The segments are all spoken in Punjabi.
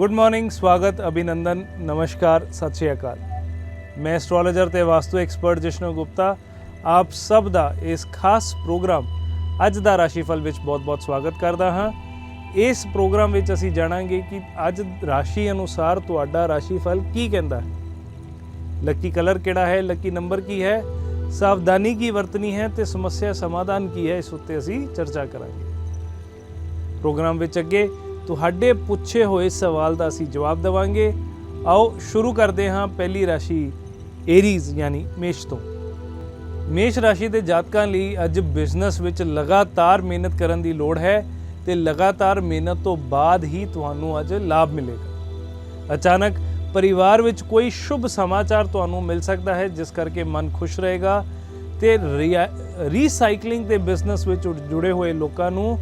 ਗੁੱਡ ਮਾਰਨਿੰਗ ਸਵਾਗਤ, ਅਭਿਨੰਦਨ, ਨਮਸਕਾਰ, ਸਤਿ ਸ਼੍ਰੀ ਅਕਾਲ। ਮੈਂ ਐਸਟ੍ਰੋਲੋਜਰ ਤੇ ਵਾਸਤੂ ਐਕਸਪਰਟ ਜਿਸ਼ਨੂ ਗੁਪਤਾ। ਆਪ ਸਭ ਦਾ ਇਸ ਖਾਸ ਪ੍ਰੋਗਰਾਮ ਅੱਜ ਦਾ ਰਾਸ਼ੀਫਲ ਵਿੱਚ ਬਹੁਤ-ਬਹੁਤ ਸਵਾਗਤ ਕਰਦਾ ਹਾਂ। ਇਸ ਪ੍ਰੋਗਰਾਮ ਵਿੱਚ ਅਸੀਂ ਜਾਣਾਂਗੇ ਕਿ ਅੱਜ ਰਾਸ਼ੀ ਅਨੁਸਾਰ ਤੁਹਾਡਾ ਰਾਸ਼ੀਫਲ ਕੀ ਕਹਿੰਦਾ ਹੈ। ਲੱਕੀ ਕਲਰ ਕਿਹੜਾ ਹੈ? ਲੱਕੀ ਨੰਬਰ ਕੀ ਹੈ? ਸਾਵਧਾਨੀ ਕੀ ਵਰਤਨੀ ਹੈ ਤੇ ਸਮੱਸਿਆ ਸਮਾਧਾਨ ਕੀ ਹੈ? ਇਸ ਉੱਤੇ ਅਸੀਂ ਚਰਚਾ ਕਰਾਂਗੇ। ਪ੍ਰੋਗਰਾਮ ਵਿੱਚ ਅੱਗੇ ਤੁਹਾਡੇ ਪੁੱਛੇ ਹੋਏ ਸਵਾਲ ਦਾ ਅਸੀਂ ਜਵਾਬ ਦੇਵਾਂਗੇ। ਆਓ ਸ਼ੁਰੂ ਕਰਦੇ ਹਾਂ ਪਹਿਲੀ ਰਾਸ਼ੀ ਏਰੀਜ਼ ਯਾਨੀ ਮੇਸ਼ ਤੋਂ। ਮੇਸ਼ ਰਾਸ਼ੀ ਦੇ ਜਾਤਕਾਂ ਲਈ ਅੱਜ ਬਿਜ਼ਨਸ ਵਿੱਚ ਲਗਾਤਾਰ ਮਿਹਨਤ ਕਰਨ ਦੀ ਲੋੜ ਹੈ ਤੇ ਲਗਾਤਾਰ ਮਿਹਨਤ ਤੋਂ ਬਾਅਦ ਹੀ ਤੁਹਾਨੂੰ ਅੱਜ ਲਾਭ ਮਿਲੇਗਾ। ਅਚਾਨਕ ਪਰਿਵਾਰ ਵਿੱਚ ਕੋਈ ਸ਼ੁਭ ਸਮਾਚਾਰ ਤੁਹਾਨੂੰ ਮਿਲ ਸਕਦਾ ਹੈ, ਜਿਸ ਕਰਕੇ ਮਨ ਖੁਸ਼ ਰਹੇਗਾ ਤੇ ਰੀਸਾਈਕਲਿੰਗ ਦੇ ਬਿਜ਼ਨਸ ਵਿੱਚ ਜੁੜੇ ਹੋਏ ਲੋਕਾਂ ਨੂੰ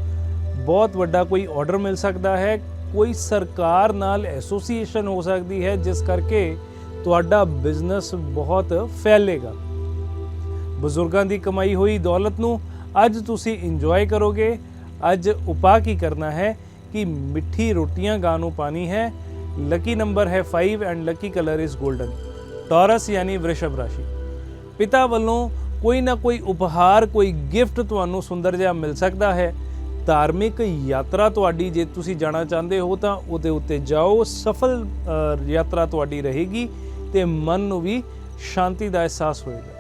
ਬਹੁਤ ਵੱਡਾ ਕੋਈ ਆਰਡਰ ਮਿਲ ਸਕਦਾ ਹੈ, ਕੋਈ ਸਰਕਾਰ ਨਾਲ ਐਸੋਸੀਏਸ਼ਨ ਹੋ ਸਕਦੀ ਹੈ, ਜਿਸ ਕਰਕੇ ਤੁਹਾਡਾ ਬਿਜ਼ਨਸ ਬਹੁਤ ਫੈਲੇਗਾ। ਬਜ਼ੁਰਗਾਂ ਦੀ ਕਮਾਈ ਹੋਈ ਦੌਲਤ ਨੂੰ ਅੱਜ ਤੁਸੀਂ ਇੰਜੋਏ ਕਰੋਗੇ। ਅੱਜ ਉਪਾਅ ਕੀ ਕਰਨਾ ਹੈ ਕਿ ਮਿੱਠੀ ਰੋਟੀਆਂ ਗਾਂ ਨੂੰ ਪਾਣੀ ਹੈ। ਲੱਕੀ ਨੰਬਰ ਹੈ 5 and lucky colour is golden Taurus ਯਾਨੀ ਵ੍ਰਿਸ਼ਭ ਰਾਸ਼ੀ। ਪਿਤਾ ਵੱਲੋਂ ਕੋਈ ਨਾ ਕੋਈ ਉਪਹਾਰ, ਕੋਈ ਗਿਫਟ ਤੁਹਾਨੂੰ ਸੁੰਦਰ ਜਿਹਾ ਮਿਲ ਸਕਦਾ ਹੈ। ਧਾਰਮਿਕ ਯਾਤਰਾ ਤੁਹਾਡੀ, ਜੇ ਤੁਸੀਂ ਜਾਣਾ ਚਾਹੁੰਦੇ ਹੋ ਤਾਂ ਉਹਦੇ ਉੱਤੇ ਜਾਓ। ਸਫਲ ਯਾਤਰਾ ਤੁਹਾਡੀ ਰਹੇਗੀ ਤੇ ਮਨ ਨੂੰ ਵੀ ਸ਼ਾਂਤੀ ਦਾ ਅਹਿਸਾਸ ਹੋਏਗਾ।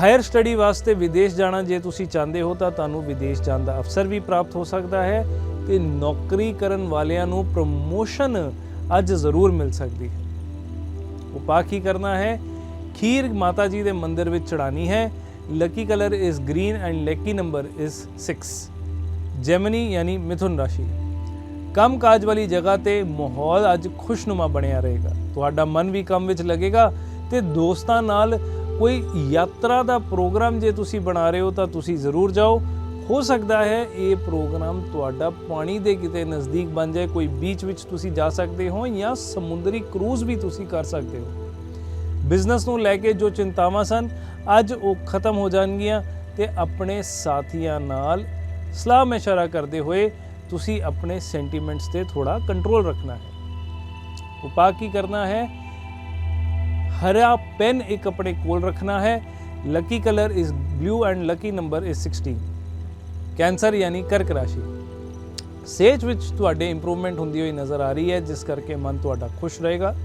ਹਾਇਰ ਸਟੱਡੀ ਵਾਸਤੇ ਵਿਦੇਸ਼ ਜਾਣਾ, ਜੇ ਤੁਸੀਂ ਚਾਹੁੰਦੇ ਹੋ ਤਾਂ ਤੁਹਾਨੂੰ ਵਿਦੇਸ਼ ਜਾਣ ਦਾ ਅਵਸਰ ਵੀ ਪ੍ਰਾਪਤ ਹੋ ਸਕਦਾ ਹੈ ਤੇ ਨੌਕਰੀ ਕਰਨ ਵਾਲਿਆਂ ਨੂੰ ਪ੍ਰਮੋਸ਼ਨ ਅੱਜ ਜ਼ਰੂਰ ਮਿਲ ਸਕਦੀ ਹੈ। ਉਪਾਅ ਕੀ ਕਰਨਾ ਹੈ। ਖੀਰ ਮਾਤਾ ਜੀ ਦੇ ਮੰਦਿਰ ਵਿੱਚ ਚੜਾਣੀ ਹੈ। Lucky colour is green and lucky number is 6 Gemini ਯਾਨੀ ਮਿਥੁਨ ਰਾਸ਼ੀ। ਕੰਮ ਕਾਜ ਵਾਲੀ ਜਗ੍ਹਾ ਤੇ ਮਾਹੌਲ ਅੱਜ ਖੁਸ਼ਨੁਮਾ ਬਣਿਆ ਰਹੇਗਾ। ਤੁਹਾਡਾ ਮਨ ਵੀ ਕੰਮ ਵਿੱਚ ਲੱਗੇਗਾ ਤੇ ਦੋਸਤਾਂ ਨਾਲ ਕੋਈ ਯਾਤਰਾ ਦਾ ਪ੍ਰੋਗਰਾਮ ਜੇ ਤੁਸੀਂ ਬਣਾ ਰਹੇ ਹੋ ਤਾਂ ਤੁਸੀਂ ਜ਼ਰੂਰ ਜਾਓ। ਹੋ ਸਕਦਾ ਹੈ ਇਹ ਪ੍ਰੋਗਰਾਮ ਤੁਹਾਡਾ ਪਾਣੀ ਦੇ ਕਿਤੇ ਨਜ਼ਦੀਕ ਬਣ ਜਾਏ, ਕੋਈ ਬੀਚ ਵਿੱਚ ਤੁਸੀਂ ਜਾ ਸਕਦੇ ਹੋ ਜਾਂ ਸਮੁੰਦਰੀ ਕਰੂਜ਼ ਵੀ ਤੁਸੀਂ ਕਰ ਸਕਦੇ ਹੋ। ਬਿਜ਼ਨਸ ਨੂੰ ਲੈ ਕੇ ਜੋ ਚਿੰਤਾਵਾਂ ਸਨ, ਅੱਜ ਉਹ ਖਤਮ ਹੋ ਜਾਣਗੀਆਂ ਤੇ ਆਪਣੇ ਸਾਥੀਆਂ ਨਾਲ ਸਲਾਹ مشورہ ਕਰਦੇ ਹੋਏ ਤੁਸੀਂ ਆਪਣੇ ਸੈਂਟੀਮੈਂਟਸ ਤੇ ਥੋੜਾ ਕੰਟਰੋਲ ਰੱਖਣਾ ਹੈ ਉਪਾਅ ਕੀ ਕਰਨਾ ਹੈ ਹਰਾ ਪੈਨ ਇੱਕ ਆਪਣੇ ਕੋਲ ਰੱਖਣਾ ਹੈ lucky colour is blue and lucky number is 16 cancer ਯਾਨੀ ਕਰਕ ਰਾਸ਼ੀ ਸੇਜ ਵਿੱਚ ਤੁਹਾਡੇ ਇੰਪਰੂਵਮੈਂਟ ਹੁੰਦੀ ਹੋਈ ਨਜ਼ਰ ਆ ਰਹੀ ਹੈ ਜਿਸ ਕਰਕੇ ਮਨ ਤੁਹਾਡਾ ਖੁਸ਼ ਰਹੇਗਾ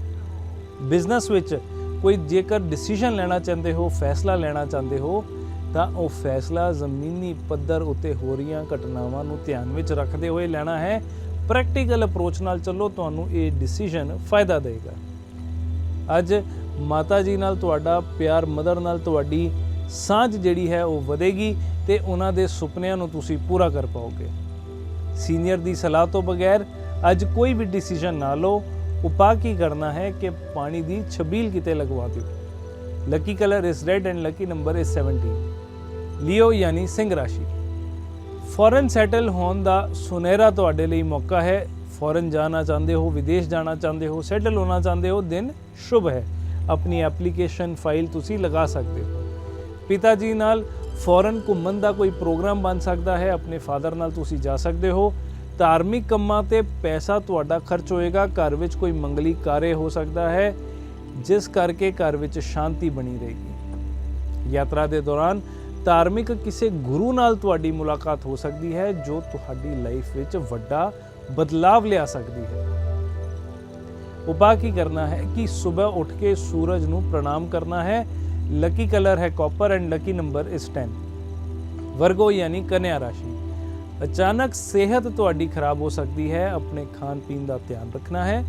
ਬਿਜ਼ਨਸ ਵਿੱਚ ਕੋਈ ਜੇਕਰ ਡਿਸੀਜਨ ਲੈਣਾ ਚਾਹੁੰਦੇ ਹੋ ਫੈਸਲਾ ਲੈਣਾ ਚਾਹੁੰਦੇ ਹੋ ਤਾਂ ਉਹ ਫੈਸਲਾ ਜ਼ਮੀਨੀ ਪੱਧਰ ਉੱਤੇ ਹੋ ਰਹੀਆਂ ਘਟਨਾਵਾਂ ਨੂੰ ਧਿਆਨ ਵਿੱਚ ਰੱਖਦੇ ਹੋਏ ਲੈਣਾ ਹੈ। ਪ੍ਰੈਕਟੀਕਲ ਅਪਰੋਚ ਨਾਲ ਚੱਲੋ, ਤੁਹਾਨੂੰ ਇਹ ਡਿਸੀਜਨ ਫਾਇਦਾ ਦੇਵੇਗਾ ਅੱਜ ਮਾਤਾ ਜੀ ਨਾਲ ਤੁਹਾਡਾ, ਪਿਆਰ ਮਦਰ ਨਾਲ ਤੁਹਾਡੀ ਸਾਂਝ ਜਿਹੜੀ ਹੈ ਉਹ ਵਧੇਗੀ ਤੇ ਉਹਨਾਂ ਦੇ ਸੁਪਨਿਆਂ ਨੂੰ ਤੁਸੀਂ ਪੂਰਾ ਕਰ ਪਾਓਗੇ। ਸੀਨੀਅਰ ਦੀ ਸਲਾਹ ਤੋਂ ਬਗੈਰ ਅੱਜ ਕੋਈ ਵੀ ਡਿਸੀਜਨ ਨਾ ਲਓ। ਉਪਾਅ ਕੀ ਕਰਨਾ ਹੈ ਕਿ ਪਾਣੀ ਦੀ ਛਬੀਲ ਕਿਤੇ ਲਗਵਾ ਦਿਓ। Lucky colour is red and lucky number is 17 Leo ਯਾਨੀ ਸਿੰਘ ਰਾਸ਼ੀ। ਫੋਰਨ ਸੈਟਲ ਹੋਣ ਦਾ ਸੁਨਹਿਰਾ ਤੁਹਾਡੇ ਲਈ ਮੌਕਾ ਹੈ। ਫੋਰਨ ਜਾਣਾ ਚਾਹੁੰਦੇ ਹੋ, ਵਿਦੇਸ਼ ਜਾਣਾ ਚਾਹੁੰਦੇ ਹੋ, ਸੈਟਲ ਹੋਣਾ ਚਾਹੁੰਦੇ ਹੋ, ਦਿਨ ਸ਼ੁਭ ਹੈ। ਆਪਣੀ ਐਪਲੀਕੇਸ਼ਨ ਫਾਈਲ ਤੁਸੀਂ ਲਗਾ ਸਕਦੇ ਹੋ। ਪਿਤਾ ਜੀ ਨਾਲ ਫੋਰਨ ਘੁੰਮਣ ਦਾ ਕੋਈ ਪ੍ਰੋਗਰਾਮ ਬਣ ਸਕਦਾ ਹੈ। ਆਪਣੇ ਫਾਦਰ ਨਾਲ ਤੁਸੀਂ ਜਾ ਸਕਦੇ ਹੋ। ਧਾਰਮਿਕ ਕੰਮਾਂ ਤੇ ਪੈਸਾ ਤੁਹਾਡਾ ਖਰਚ ਹੋਏਗਾ। ਘਰ ਵਿੱਚ ਕੋਈ ਮੰਗਲੀ ਕਾਰੇ ਹੋ ਸਕਦਾ ਹੈ, ਜਿਸ ਕਰਕੇ ਘਰ ਵਿੱਚ ਸ਼ਾਂਤੀ ਬਣੀ ਰਹੇਗੀ। ਯਾਤਰਾ ਦੇ ਦੌਰਾਨ ਧਾਰਮਿਕ ਕਿਸੇ ਗੁਰੂ ਨਾਲ ਤੁਹਾਡੀ ਮੁਲਾਕਾਤ ਹੋ ਸਕਦੀ ਹੈ, ਜੋ ਤੁਹਾਡੀ ਲਾਈਫ ਵਿੱਚ ਵੱਡਾ ਬਦਲਾਵ ਲਿਆ ਸਕਦੀ ਹੈ। ਉਪਾਅ ਕੀ ਕਰਨਾ ਹੈ ਕਿ ਸਵੇਰ ਉੱਠ ਕੇ ਸੂਰਜ ਨੂੰ ਪ੍ਰਣਾਮ ਕਰਨਾ ਹੈ। ਲੱਕੀ ਕਲਰ ਹੈ copper and lucky number is 10 Virgo ਯਾਨੀ ਕਨਿਆ ਰਾਸ਼ੀ। ਅਚਾਨਕ ਸਿਹਤ ਤੁਹਾਡੀ ਖਰਾਬ ਹੋ ਸਕਦੀ ਹੈ, ਆਪਣੇ ਖਾਣ ਪੀਣ ਦਾ ਧਿਆਨ ਰੱਖਣਾ ਹੈ।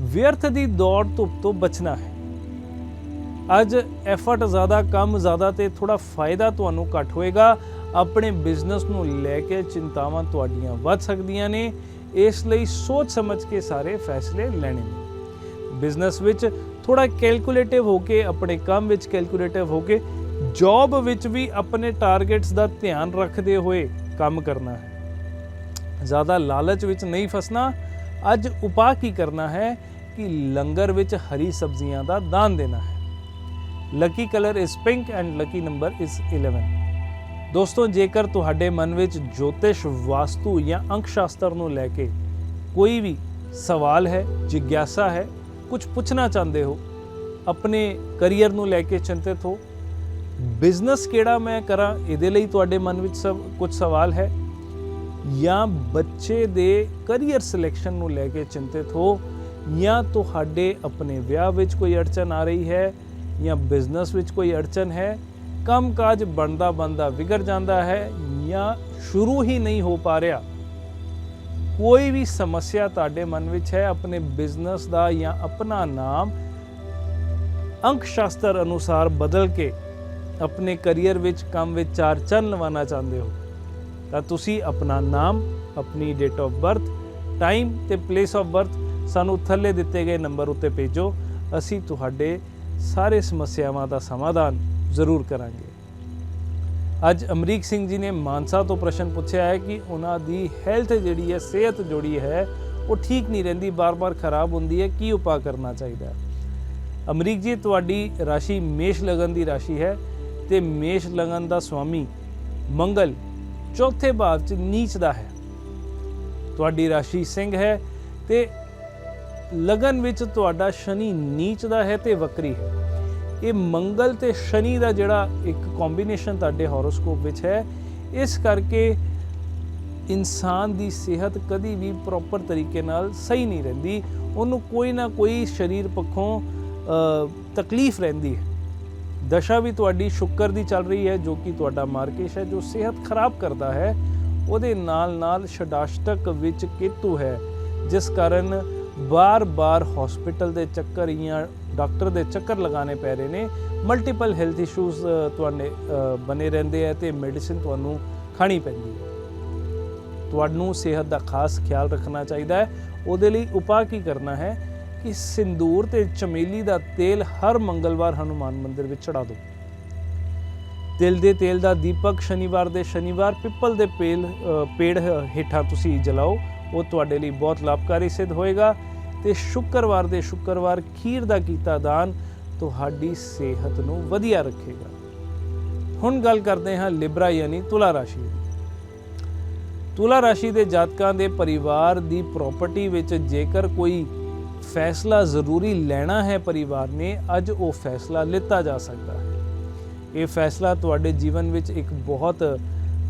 ਵਿਅਰਥ ਦੀ ਦੌੜ ਧੁੱਪ ਤੋਂ ਬਚਣਾ ਹੈ। ਅੱਜ ਐਫਰਟ ਜ਼ਿਆਦਾ, ਕੰਮ ਜ਼ਿਆਦਾ ਤੇ ਥੋੜਾ ਫਾਇਦਾ ਤੁਹਾਨੂੰ ਘੱਟ ਹੋਏਗਾ। ਆਪਣੇ ਬਿਜ਼ਨਸ ਨੂੰ ਲੈ ਕੇ ਚਿੰਤਾਵਾਂ ਤੁਹਾਡੀਆਂ ਵੱਧ ਸਕਦੀਆਂ ਨੇ। ਇਸ ਲਈ ਸੋਚ ਸਮਝ ਕੇ ਸਾਰੇ ਫੈਸਲੇ ਲੈਣੇ ਨੇ। ਬਿਜ਼ਨਸ ਵਿੱਚ ਥੋੜਾ ਕੈਲਕੂਲੇਟਿਵ ਹੋ ਕੇ, ਆਪਣੇ ਕੰਮ ਵਿੱਚ ਕੈਲਕੂਲੇਟਿਵ ਹੋ ਕੇ ਜੌਬ ਵਿੱਚ ਵੀ ਆਪਣੇ ਟਾਰਗੇਟਸ ਦਾ ਧਿਆਨ ਰੱਖਦੇ ਹੋਏ ਕੰਮ ਕਰਨਾ ਹੈ। ਜ਼ਿਆਦਾ ਲਾਲਚ ਵਿੱਚ ਨਹੀਂ ਫਸਣਾ। ਅੱਜ ਉਪਾਅ ਕੀ ਕਰਨਾ ਹੈ? ਕਿ ਲੰਗਰ ਵਿੱਚ ਹਰੀ ਸਬਜ਼ੀਆਂ ਦਾ ਦਾਨ ਦੇਣਾ ਹੈ। Lucky colour is pink and lucky number is 11 ਦੋਸਤੋ, ਜੇਕਰ ਤੁਹਾਡੇ ਮਨ ਵਿੱਚ ਜੋਤਿਸ਼, ਵਾਸਤੂ ਜਾਂ ਅੰਕ ਸ਼ਾਸਤਰ ਨੂੰ ਲੈ ਕੇ ਕੋਈ ਵੀ ਸਵਾਲ ਹੈ, ਜਿਗਿਆਸਾ ਹੈ, ਕੁਝ ਪੁੱਛਣਾ ਚਾਹੁੰਦੇ ਹੋ, ਆਪਣੇ ਕੈਰੀਅਰ ਨੂੰ ਲੈ ਕੇ ਚਿੰਤਿਤ ਹੋ। ਬਿਜ਼ਨਸ ਕਿਹੜਾ ਮੈਂ ਕਰਾਂ, ਇਹਦੇ ਲਈ ਤੁਹਾਡੇ ਮਨ ਵਿੱਚ ਸਭ ਕੁਝ ਸਵਾਲ ਹੈ। ਜਾਂ ਬੱਚੇ ਦੇ ਕੈਰੀਅਰ ਸਿਲੈਕਸ਼ਨ ਨੂੰ ਲੈ ਕੇ ਚਿੰਤਿਤ ਹੋ, ਜਾਂ ਤੁਹਾਡੇ ਆਪਣੇ ਵਿਆਹ ਵਿੱਚ ਕੋਈ ਅੜਚਨ ਆ ਰਹੀ ਹੈ ਜਾਂ ਬਿਜ਼ਨਸ ਵਿੱਚ ਕੋਈ ਅੜਚਨ ਹੈ, ਕੰਮਕਾਜ ਬਣਦਾ ਬਣਦਾ ਵਿਗੜ ਜਾਂਦਾ ਹੈ ਜਾਂ ਸ਼ੁਰੂ ਹੀ ਨਹੀਂ ਹੋ ਪਾ ਰਿਹਾ। ਕੋਈ ਵੀ ਸਮੱਸਿਆ ਤੁਹਾਡੇ ਮਨ ਵਿੱਚ ਹੈ, ਆਪਣੇ ਬਿਜ਼ਨਸ ਦਾ ਜਾਂ ਆਪਣਾ ਨਾਮ ਅੰਕ ਸ਼ਾਸਤਰ ਅਨੁਸਾਰ ਬਦਲ ਕੇ ਆਪਣੇ ਕੈਰੀਅਰ ਵਿੱਚ ਕੰਮ ਵਿੱਚ ਚਾਰ ਚੰਨ ਲਵਾਉਣਾ ਚਾਹੁੰਦੇ ਹੋ, ਤਾਂ ਤੁਸੀਂ ਆਪਣਾ ਨਾਮ, ਆਪਣੀ ਡੇਟ ਆਫ ਬਰਥ ਟਾਈਮ ਤੇ ਪਲੇਸ ਆਫ ਬਰਥ ਸਾਨੂੰ ਥੱਲੇ ਦਿੱਤੇ ਗਏ ਨੰਬਰ ਉੱਤੇ ਭੇਜੋ। ਅਸੀਂ ਤੁਹਾਡੇ ਸਾਰੇ ਸਮੱਸਿਆਵਾਂ ਦਾ ਸਮਾਧਾਨ ਜ਼ਰੂਰ ਕਰਾਂਗੇ। ਅੱਜ ਅਮਰੀਕ ਸਿੰਘ ਜੀ ਨੇ ਮਾਨਸਾ ਤੋਂ ਪ੍ਰਸ਼ਨ ਪੁੱਛਿਆ ਹੈ ਕਿ ਉਹਨਾਂ ਦੀ ਹੈਲਥ ਜਿਹੜੀ ਹੈ, ਸਿਹਤ ਜੋੜੀ ਹੈ, ਉਹ ਠੀਕ ਨਹੀਂ ਰਹਿੰਦੀ, ਬਾਰ-ਬਾਰ ਖਰਾਬ ਹੁੰਦੀ ਹੈ, ਕੀ ਉਪਾਅ ਕਰਨਾ ਚਾਹੀਦਾ ਹੈ? ਅਮਰੀਕ ਜੀ, ਤੁਹਾਡੀ ਰਾਸ਼ੀ ਮੇਸ਼ ਲਗਨ ਦੀ ਰਾਸ਼ੀ ਹੈ ਤੇ ਮੇਸ਼ ਲਗਨ ਦਾ ਸਵਾਮੀ ਮੰਗਲ ਚੌਥੇ ਭਾਵ ਚ ਨੀਚ ਦਾ ਹੈ। ਤੁਹਾਡੀ ਰਾਸ਼ੀ ਸਿੰਘ ਹੈ ਤੇ ਲਗਨ ਵਿੱਚ ਤੁਹਾਡਾ ਸ਼ਨੀ ਨੀਚ ਦਾ ਹੈ ਤੇ ਵਕਰੀ ਹੈ। ਇਹ ਮੰਗਲ ਤੇ ਸ਼ਨੀ ਦਾ ਜਿਹੜਾ ਇੱਕ ਕੰਬੀਨੇਸ਼ਨ ਤੁਹਾਡੇ ਹੋਰੋਸਕੋਪ ਵਿੱਚ ਹੈ, ਇਸ ਕਰਕੇ ਇਨਸਾਨ ਦੀ ਸਿਹਤ ਕਦੀ ਵੀ ਪ੍ਰੋਪਰ ਤਰੀਕੇ ਨਾਲ ਸਹੀ ਨਹੀਂ ਰਹਿੰਦੀ, ਉਹਨੂੰ ਕੋਈ ਨਾ ਕੋਈ ਸਰੀਰ ਪੱਖੋਂ ਤਕਲੀਫ ਰਹਿੰਦੀ ਹੈ। ਦਸ਼ਾ ਵੀ ਤੁਹਾਡੀ ਸ਼ੁੱਕਰ ਦੀ ਚੱਲ ਰਹੀ ਹੈ, ਜੋ ਕਿ ਤੁਹਾਡਾ ਮਾਰਕੇਸ਼ ਹੈ, ਜੋ ਸਿਹਤ ਖਰਾਬ ਕਰਦਾ ਹੈ, ਉਹਦੇ ਨਾਲ ਨਾਲ ਸ਼ਡਾਸ਼ਟਕ ਵਿੱਚ ਕੇਤੂ ਹੈ, ਜਿਸ ਕਾਰਨ ਬਾਰ-ਬਾਰ ਹਸਪੀਟਲ ਦੇ ਚੱਕਰ ਜਾਂ ਡਾਕਟਰ ਦੇ ਚੱਕਰ ਲਗਾਣੇ ਪੈ ਰਹੇ ਨੇ। ਮਲਟੀਪਲ ਹੈਲਥ ਇਸ਼ੂਜ਼ ਤੁਹਾਡੇ ਅ, ਬਣੇ ਰਹਿੰਦੇ ਆ ਤੇ ਮੈਡੀਸਿਨ ਤੁਹਾਨੂੰ ਖਾਣੀ ਪੈਂਦੀ ਹੈ। ਤੁਹਾਨੂੰ ਸਿਹਤ ਦਾ ਖਾਸ ਖਿਆਲ ਰੱਖਣਾ ਚਾਹੀਦਾ ਹੈ। ਉਹਦੇ ਲਈ ਉਪਾਅ ਕੀ ਕਰਨਾ ਹੈ ਕਿ ਸਿੰਦੂਰ ਤੇ ਚਮੇਲੀ ਦਾ ਤੇਲ ਹਰ ਮੰਗਲਵਾਰ ਹਨੂਮਾਨ ਮੰਦਿਰ ਵਿੱਚ ਚੜਾ ਦਿਓ। ਤਿਲ ਦੇ ਤੇਲ ਦਾ ਦੀਪਕ ਸ਼ਨੀਵਾਰ ਦੇ ਸ਼ਨੀਵਾਰ ਪਿੱਪਲ ਦੇ ਪੇਲ ਪੇੜ ਹੇਠਾਂ ਤੁਸੀਂ ਜਲਾਓ। ਉਹ ਤੁਹਾਡੇ ਲਈ ਬਹੁਤ ਲਾਭਕਾਰੀ ਸਿੱਧ ਹੋਏਗਾ ਤੇ ਸ਼ੁੱਕਰਵਾਰ ਦੇ ਸ਼ੁੱਕਰਵਾਰ ਖੀਰ ਦਾ ਕੀਤਾ ਦਾਨ ਤੁਹਾਡੀ ਸਿਹਤ ਨੂੰ ਵਧੀਆ ਰੱਖੇਗਾ। ਹੁਣ ਗੱਲ ਕਰਦੇ ਹਾਂ ਲਿਬਰਾ ਯਾਨੀ ਤੁਲਾ ਰਾਸ਼ੀ ਦੀ। ਤੁਲਾ ਰਾਸ਼ੀ ਦੇ ਜਾਤਕਾਂ ਦੇ ਪਰਿਵਾਰ ਦੀ ਪ੍ਰਾਪਰਟੀ ਵਿੱਚ ਜੇਕਰ ਕੋਈ ਫੈਸਲਾ ਜ਼ਰੂਰੀ ਲੈਣਾ ਹੈ ਪਰਿਵਾਰ ਨੇ, ਅੱਜ ਉਹ ਫੈਸਲਾ ਲਿੱਤਾ ਜਾ ਸਕਦਾ ਹੈ। ਇਹ ਫੈਸਲਾ ਤੁਹਾਡੇ ਜੀਵਨ ਵਿੱਚ ਇੱਕ ਬਹੁਤ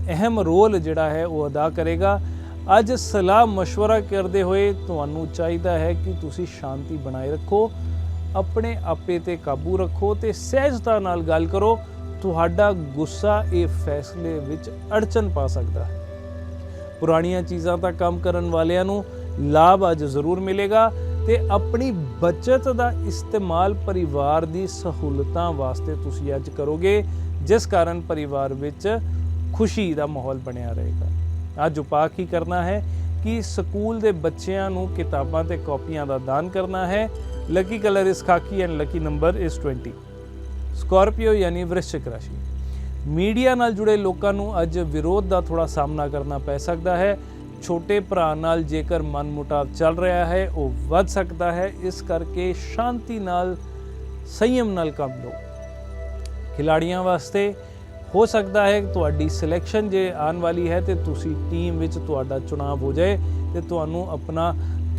ਅਹਿਮ ਰੋਲ ਜਿਹੜਾ ਹੈ ਉਹ ਅਦਾ ਕਰੇਗਾ। ਅੱਜ ਸਲਾਹ مشورہ ਕਰਦੇ ਹੋਏ ਤੁਹਾਨੂੰ ਚਾਹੀਦਾ ਹੈ ਕਿ ਤੁਸੀਂ ਸ਼ਾਂਤੀ ਬਣਾਏ ਰੱਖੋ ਆਪਣੇ ਆਪੇ ਤੇ ਕਾਬੂ ਰੱਖੋ ਤੇ ਸਹਿਜਤਾ ਨਾਲ ਗੱਲ ਕਰੋ ਤੁਹਾਡਾ ਗੁੱਸਾ ਇਹ ਫੈਸਲੇ ਵਿੱਚ ਅੜਚਨ ਪਾ ਸਕਦਾ ਹੈ ਪੁਰਾਣੀਆਂ ਚੀਜ਼ਾਂ ਦਾ ਕੰਮ ਕਰਨ ਵਾਲਿਆਂ ਨੂੰ ਲਾਭ ਅੱਜ ਜ਼ਰੂਰ ਮਿਲੇਗਾ ਤੇ ਆਪਣੀ ਬਚਤ ਦਾ ਇਸਤੇਮਾਲ ਪਰਿਵਾਰ ਦੀ ਸਹੂਲਤਾਂ ਵਾਸਤੇ ਤੁਸੀਂ ਅੱਜ ਕਰੋਗੇ ਜਿਸ ਕਾਰਨ ਪਰਿਵਾਰ ਵਿੱਚ ਖੁਸ਼ੀ ਦਾ ਮਾਹੌਲ ਬਣਿਆ ਰਹੇਗਾ ਅੱਜ ਉਪਾਅ ਕੀ ਕਰਨਾ ਹੈ ਕਿ ਸਕੂਲ ਦੇ ਬੱਚਿਆਂ ਨੂੰ ਕਿਤਾਬਾਂ ਤੇ ਕਾਪੀਆਂ ਦਾ ਦਾਨ ਕਰਨਾ ਹੈ। ਲੱਕੀ ਕਲਰ ਇਸ ਖਾਕੀ ਐਂਡ ਲੱਕੀ ਨੰਬਰ ਇਸ 20 ਸਕਾਰਪੀਓ ਯਾਨੀ ਵ੍ਰਿਸ਼ਚਿਕ ਰਾਸ਼ੀ। ਮੀਡੀਆ ਨਾਲ ਜੁੜੇ ਲੋਕਾਂ ਨੂੰ ਅੱਜ ਵਿਰੋਧ ਦਾ ਥੋੜਾ ਸਾਹਮਣਾ ਕਰਨਾ ਪੈ ਸਕਦਾ ਹੈ। ਛੋਟੇ ਭਰਾ ਨਾਲ ਜੇਕਰ ਮਨਮੁਟਾਵ ਚੱਲ ਰਿਹਾ ਹੈ, ਉਹ ਵੱਧ ਸਕਦਾ ਹੈ। ਇਸ ਕਰਕੇ ਸ਼ਾਂਤੀ ਨਾਲ, ਸੰਯਮ ਨਾਲ ਕੰਮ ਲਓ। ਖਿਲਾੜੀਆਂ ਵਾਸਤੇ ਹੋ ਸਕਦਾ ਹੈ ਤੁਹਾਡੀ ਸਿਲੈਕਸ਼ਨ ਜੇ ਆਉਣ ਵਾਲੀ ਹੈ ਤੇ ਤੁਸੀਂ ਟੀਮ ਵਿੱਚ ਤੁਹਾਡਾ ਚੁਣਾਵ ਹੋ ਜਾਏ ਤੇ ਤੁਹਾਨੂੰ ਆਪਣਾ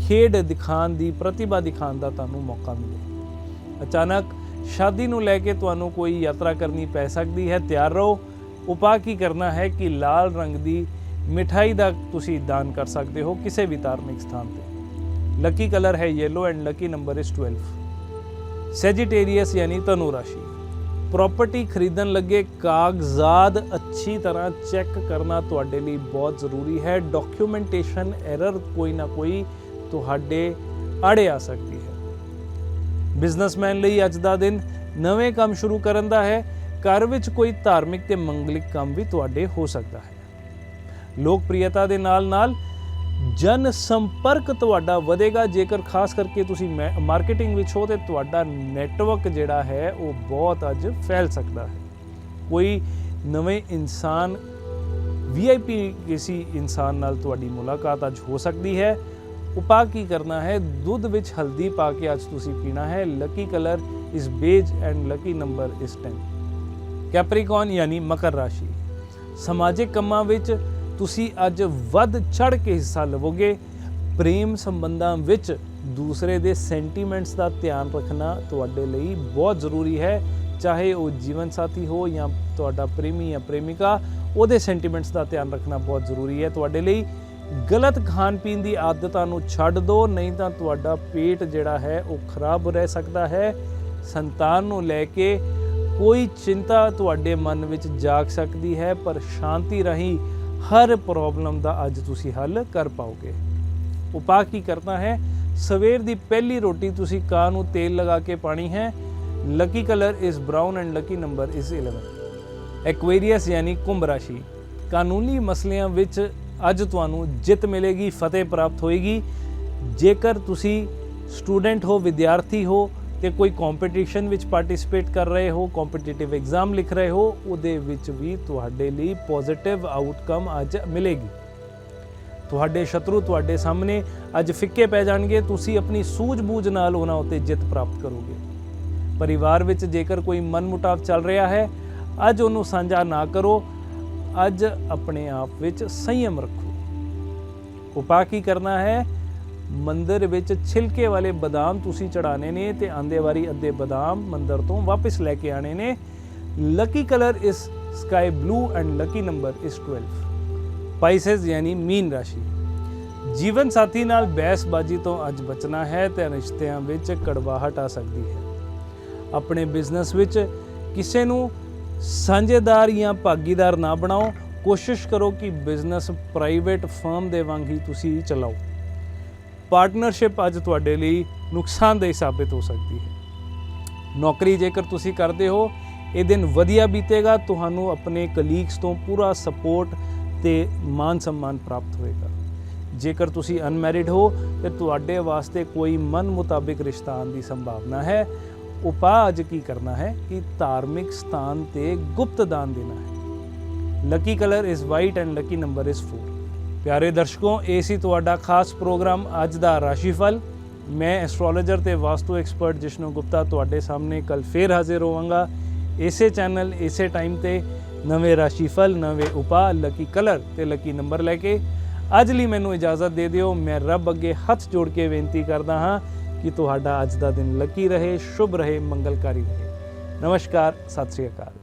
ਖੇਡ ਦਿਖਾਉਣ ਦੀ ਪ੍ਰਤਿਭਾ ਦਿਖਾਉਣ ਦਾ ਤੁਹਾਨੂੰ ਮੌਕਾ ਮਿਲੇ। ਅਚਾਨਕ ਸ਼ਾਦੀ ਨੂੰ ਲੈ ਕੇ ਤੁਹਾਨੂੰ ਕੋਈ ਯਾਤਰਾ ਕਰਨੀ ਪੈ ਸਕਦੀ ਹੈ, ਤਿਆਰ ਰਹੋ। ਉਪਾਅ ਕੀ ਕਰਨਾ ਹੈ ਕਿ ਲਾਲ ਰੰਗ ਦੀ ਮਿਠਾਈ ਦਾ ਤੁਸੀਂ ਦਾਨ ਕਰ ਸਕਦੇ ਹੋ ਕਿਸੇ ਵੀ ਧਾਰਮਿਕ ਸਥਾਨ ਤੇ। ਲੱਕੀ ਕਲਰ ਹੈ yellow and lucky number is 12 Sagittarius ਯਾਨੀ ਧਨੂ ਰਾਸ਼ੀ। ਪ੍ਰਾਪਰਟੀ ਖਰੀਦਣ ਲੱਗੇ ਕਾਗਜ਼ਾਤ ਅੱਛੀ ਤਰ੍ਹਾਂ ਚੈੱਕ ਕਰਨਾ ਤੁਹਾਡੇ ਲਈ ਬਹੁਤ ਜ਼ਰੂਰੀ ਹੈ। ਡਾਕੂਮੈਂਟੇਸ਼ਨ ਐਰਰ ਕੋਈ ਨਾ ਕੋਈ ਤੁਹਾਡੇ ਆੜੇ ਆ ਸਕਦੀ ਹੈ। ਬਿਜ਼ਨਸਮੈਨ ਲਈ ਅੱਜ ਦਾ ਦਿਨ ਨਵੇਂ ਕੰਮ ਸ਼ੁਰੂ ਕਰਨ ਦਾ ਹੈ। ਘਰ ਵਿੱਚ ਕੋਈ ਧਾਰਮਿਕ ਤੇ ਮੰਗਲਿਕ ਕੰਮ ਵੀ ਤੁਹਾਡੇ ਹੋ ਸਕਦਾ ਹੈ। ਲੋਕਪ੍ਰਿਯਤਾ ਦੇ ਨਾਲ ਨਾਲ ਜਨ ਸੰਪਰਕ ਤੁਹਾਡਾ ਵਧੇਗਾ। ਜੇਕਰ ਖਾਸ ਕਰਕੇ ਤੁਸੀਂ ਮਾਰਕੀਟਿੰਗ ਵਿੱਚ ਹੋ ਤੇ ਤੁਹਾਡਾ ਨੈਟਵਰਕ ਜਿਹੜਾ ਹੈ, ਉਹ ਬਹੁਤ ਅੱਜ ਫੈਲ ਸਕਦਾ ਹੈ। ਕੋਈ ਨਵੇਂ ਇਨਸਾਨ ਵੀਆਈਪੀ ਕਿਸੇ ਇਨਸਾਨ ਨਾਲ ਤੁਹਾਡੀ ਮੁਲਾਕਾਤ ਅੱਜ ਹੋ ਸਕਦੀ ਹੈ। ਉਪਾਅ ਕੀ ਕਰਨਾ ਹੈ? ਦੁੱਧ ਵਿੱਚ ਹਲਦੀ ਪਾ ਕੇ ਅੱਜ ਤੁਸੀਂ ਪੀਣਾ ਹੈ। Lucky colour is beige and lucky number is 10 Capricorn ਯਾਨੀ ਮਕਰ ਰਾਸ਼ੀ। ਸਮਾਜਿਕ ਕੰਮਾਂ ਵਿੱਚ ਤੁਸੀਂ ਅੱਜ ਵੱਧ ਚੜ ਕੇ ਹਿੱਸਾ ਲਵੋਗੇ। ਪ੍ਰੇਮ ਸੰਬੰਧਾਂ ਵਿੱਚ ਦੂਸਰੇ ਦੇ ਸੈਂਟੀਮੈਂਟਸ ਦਾ ਧਿਆਨ ਰੱਖਣਾ ਤੁਹਾਡੇ ਲਈ ਬਹੁਤ ਜ਼ਰੂਰੀ ਹੈ। ਚਾਹੇ ਉਹ ਜੀਵਨ ਸਾਥੀ ਹੋ ਜਾਂ ਤੁਹਾਡਾ ਪ੍ਰੇਮੀ ਜਾਂ ਪ੍ਰੇਮਿਕਾ, ਉਹਦੇ ਸੈਂਟੀਮੈਂਟਸ ਦਾ ਧਿਆਨ ਰੱਖਣਾ ਬਹੁਤ ਜ਼ਰੂਰੀ ਹੈ। ਤੁਹਾਡੇ ਲਈ ਗਲਤ ਖਾਣ ਪੀਣ ਦੀ ਆਦਤਾਂ ਨੂੰ ਛੱਡ ਦਿਓ ਨਹੀਂ ਤਾਂ ਤੁਹਾਡਾ ਪੇਟ ਜਿਹੜਾ ਹੈ ਉਹ ਖਰਾਬ ਰਹਿ ਸਕਦਾ ਹੈ। ਸੰਤਾਨ ਨੂੰ ਲੈ ਕੇ ਕੋਈ ਚਿੰਤਾ ਤੁਹਾਡੇ ਮਨ ਵਿੱਚ ਜਾਗ ਸਕਦੀ ਹੈ, ਪਰ ਸ਼ਾਂਤੀ ਰਹੀ ਹਰ ਪ੍ਰੋਬਲਮ ਦਾ ਅੱਜ ਤੁਸੀਂ ਹੱਲ ਕਰ ਪਾਓਗੇ। ਉਪਾਅ ਕੀ ਕਰਨਾ ਹੈ? ਸਵੇਰ ਦੀ ਪਹਿਲੀ ਰੋਟੀ ਤੁਸੀਂ ਕਾਂ ਨੂੰ ਤੇਲ ਲਗਾ ਕੇ ਪਾਣੀ ਹੈ। Lucky colour is brown and lucky number is 11 Aquarius ਯਾਨੀ ਕੁੰਭ ਰਾਸ਼ੀ। ਕਾਨੂੰਨੀ ਮਸਲਿਆਂ ਵਿੱਚ ਅੱਜ ਤੁਹਾਨੂੰ ਜਿੱਤ ਮਿਲੇਗੀ, ਫਤਿਹ ਪ੍ਰਾਪਤ ਹੋਏਗੀ। ਜੇਕਰ ਤੁਸੀਂ ਸਟੂਡੈਂਟ ਹੋ, ਵਿਦਿਆਰਥੀ ਹੋ ਤੇ ਕੋਈ ਕੰਪੀਟੀਸ਼ਨ ਵਿੱਚ ਪਾਰਟਿਸਿਪੇਟ ਕਰ ਰਹੇ ਹੋ ਕੰਪੀਟੀਟਿਵ ਐਗਜ਼ਾਮ ਲਿਖ ਰਹੇ ਹੋ, ਉਹਦੇ ਵਿੱਚ ਵੀ ਤੁਹਾਡੇ ਲਈ ਪੋਜ਼ਿਟਿਵ ਆਊਟਕਮ ਅੱਜ ਮਿਲੇਗੀ। ਤੁਹਾਡੇ ਸ਼ਤਰੂ ਤੁਹਾਡੇ ਸਾਹਮਣੇ ਅੱਜ ਫਿੱਕੇ ਪੈ ਜਾਣਗੇ, ਤੁਸੀਂ ਆਪਣੀ ਸੂਝ-ਬੂਝ ਨਾਲ ਉਹਨਾਂ ਉੱਤੇ ਜਿੱਤ ਪ੍ਰਾਪਤ ਕਰੋਗੇ। ਪਰਿਵਾਰ ਵਿੱਚ ਜੇਕਰ ਕੋਈ ਮਨਮੁਟਾਵ ਚੱਲ ਰਿਹਾ ਹੈ, ਅੱਜ ਉਹਨੂੰ ਸਾਂਝਾ ਨਾ ਕਰੋ, ਅੱਜ ਆਪਣੇ ਆਪ ਵਿੱਚ ਸੰਯਮ ਰੱਖੋ। ਉਪਾਅ ਕੀ ਕਰਨਾ ਹੈ? ਮੰਦਰ ਵਿੱਚ ਛਿਲਕੇ ਵਾਲੇ ਬਦਾਮ ਤੁਸੀਂ ਚੜਾਣੇ ਨੇ ਤੇ ਆਂਦੇ ਵਾਰੀ ਅੱਧੇ ਬਦਾਮ ਮੰਦਰ ਤੋਂ ਵਾਪਸ ਲੈ ਕੇ ਆਣੇ ਨੇ। Lucky colour is sky blue and lucky number is 12 Pisces ਯਾਨੀ ਮੀਨ ਰਾਸ਼ੀ। ਜੀਵਨ ਸਾਥੀ ਨਾਲ ਬਹਿਸਬਾਜ਼ੀ ਤੋਂ ਅੱਜ ਬਚਣਾ ਹੈ ਤੇ ਰਿਸ਼ਤਿਆਂ ਵਿੱਚ ਕੜਵਾਹਟ ਆ ਸਕਦੀ ਹੈ। ਆਪਣੇ ਬਿਜ਼ਨਸ ਵਿੱਚ ਕਿਸੇ ਨੂੰ ਸਾਂਝੇਦਾਰ ਜਾਂ ਭਾਗੀਦਾਰ ਨਾ ਬਣਾਓ। ਕੋਸ਼ਿਸ਼ ਕਰੋ ਕਿ ਬਿਜ਼ਨਸ ਪ੍ਰਾਈਵੇਟ ਫਰਮ ਦੇ ਵਾਂਗ ਹੀ ਤੁਸੀਂ ਚਲਾਓ। ਪਾਰਟਨਰਸ਼ਿਪ ਅੱਜ ਤੁਹਾਡੇ ਲਈ ਨੁਕਸਾਨਦੇਹ ਸਾਬਿਤ ਹੋ ਸਕਦੀ ਹੈ। ਨੌਕਰੀ ਜੇਕਰ ਤੁਸੀਂ ਕਰਦੇ ਹੋ, ਇਹ ਦਿਨ ਵਧੀਆ ਬੀਤੇਗਾ, ਤੁਹਾਨੂੰ ਆਪਣੇ ਕਲੀਗਸ ਤੋਂ ਪੂਰਾ ਸਪੋਰਟ ਤੇ ਮਾਨ ਸਨਮਾਨ ਪ੍ਰਾਪਤ ਹੋਏਗਾ। ਜੇਕਰ ਤੁਸੀਂ ਅਨਮੈਰਿਡ ਹੋ, ਤੇ ਤੁਹਾਡੇ ਵਾਸਤੇ ਕੋਈ ਮਨ ਮੁਤਾਬਿਕ ਰਿਸ਼ਤਾ ਆਉਣ ਦੀ ਸੰਭਾਵਨਾ ਹੈ। ਉਪਾਅ ਅੱਜ ਕੀ ਕਰਨਾ ਹੈ? ਕਿ ਧਾਰਮਿਕ ਸਥਾਨ ਤੇ ਗੁਪਤ ਦਾਨ ਦੇਣਾ ਹੈ। Lucky colour is white and lucky number is 4 ਪਿਆਰੇ ਦਰਸ਼ਕੋ, ਇਹ ਸੀ ਤੁਹਾਡਾ ਖਾਸ ਪ੍ਰੋਗਰਾਮ ਅੱਜ ਦਾ ਰਾਸ਼ੀਫਲ। ਮੈਂ ਐਸਟ੍ਰੋਲੋਜਰ ਤੇ ਵਾਸਤੂ ਐਕਸਪਰਟ ਜਿਸ਼ਨੂ ਗੁਪਤਾ ਤੁਹਾਡੇ ਸਾਹਮਣੇ ਕੱਲ ਫੇਰ ਹਾਜ਼ਰ ਹੋਵਾਂਗਾ। ਇਸੇ ਚੈਨਲ, ਇਸੇ ਟਾਈਮ ਤੇ ਨਵੇਂ ਰਾਸ਼ੀਫਲ, ਨਵੇਂ ਉਪਾਅ, ਲੱਕੀ ਕਲਰ ਤੇ ਲੱਕੀ ਨੰਬਰ ਲੈ ਕੇ ਅੱਜ ਲਈ ਮੈਨੂੰ ਇਜਾਜ਼ਤ ਦੇ ਦਿਓ। ਮੈਂ ਰੱਬ ਅੱਗੇ ਹੱਥ ਜੋੜ ਕੇ ਬੇਨਤੀ ਕਰਦਾ ਹਾਂ ਕਿ ਤੁਹਾਡਾ ਅੱਜ ਦਾ ਦਿਨ ਲੱਕੀ ਰਹੇ, ਸ਼ੁਭ ਰਹੇ, ਮੰਗਲਕਾਰੀ ਰਹੇ। ਨਮਸਕਾਰ, ਸਤਿ ਸ੍ਰੀ ਅਕਾਲ।